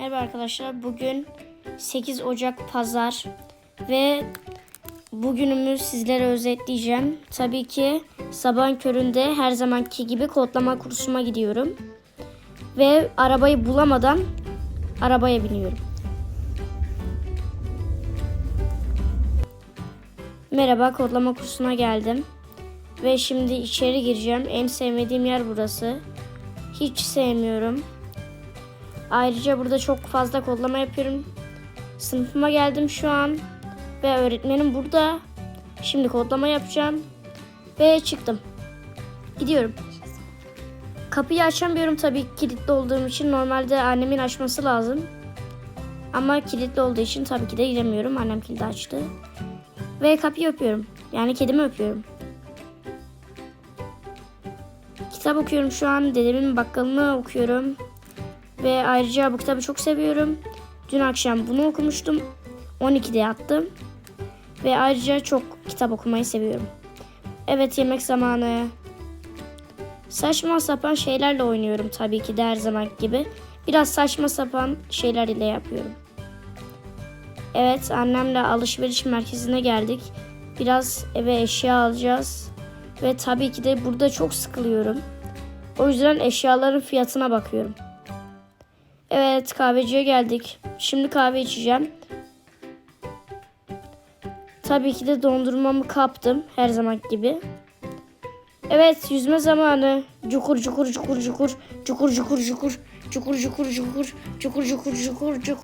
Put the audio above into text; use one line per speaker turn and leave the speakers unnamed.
Merhaba arkadaşlar. Bugün 8 Ocak Pazar ve bugünümü sizlere özetleyeceğim. Tabii ki sabahın köründe her zamanki gibi kodlama kursuma gidiyorum. Ve arabayı bulamadan arabaya biniyorum. Merhaba kodlama kursuna geldim. Ve şimdi içeri gireceğim. En sevmediğim yer burası. Hiç sevmiyorum. Ayrıca burada çok fazla kodlama yapıyorum. Sınıfıma geldim şu an. Ve öğretmenim burada. Şimdi kodlama yapacağım. Ve çıktım. Gidiyorum. Kapıyı açamıyorum tabii kilitli olduğum için. Normalde annemin açması lazım. Ama kilitli olduğu için tabii ki de giremiyorum. Annem kilidi açtı. Ve kapıyı öpüyorum. Yani kedimi öpüyorum. Kitap okuyorum şu an. Dedemin bakkalını okuyorum. Ve ayrıca bu kitabı çok seviyorum. Dün akşam bunu okumuştum. 12'de yattım. Ve ayrıca çok kitap okumayı seviyorum. Evet yemek zamanı. Saçma sapan şeylerle oynuyorum tabii ki de her zaman gibi. Biraz saçma sapan şeyler ile yapıyorum. Evet annemle alışveriş merkezine geldik. Biraz eve eşya alacağız. Ve tabii ki de burada çok sıkılıyorum. O yüzden eşyaların fiyatına bakıyorum. Evet kahveciye geldik. Şimdi kahve içeceğim. Tabii ki de dondurmamı kaptım her zaman gibi. Evet yüzme zamanı. Cukur cukur cukur cukur. Cukur cukur cukur. Cukur cukur cukur. Cukur cukur cukur cukur.